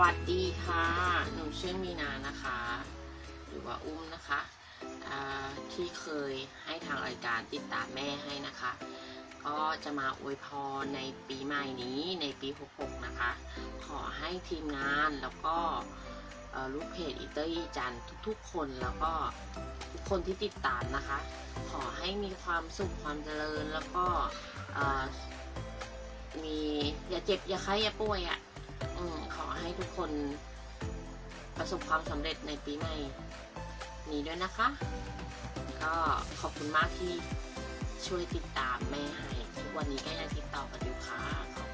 วัสดีค่ะ หนูชื่อมีนานะคะ หรือว่าอุ้มนะคะที่เคยให้ทางรายการติดตามแม่ให้นะคะ ก็จะมาอวยพรในปีใหม่นี้ในปี 66 นะคะ ขอให้ทีมงานแล้วก็ลูกเพจอิเตอร์จันทุกๆ คนแล้วก็ทุกคนที่ติดตามนะคะ ขอให้มีความสุขความเจริญแล้วก็มีอย่าเจ็บอย่าไข้อย่าป่วยอะ่ะ คนประสบความสำเร็จในปีใหม่นี้ด้วยนะคะ ก็ขอบคุณมากที่ช่วยติดตามแม่ให้ทุกวันนี้ก็ยังติดต่อกันอยู่ค่ะขอบคุณมา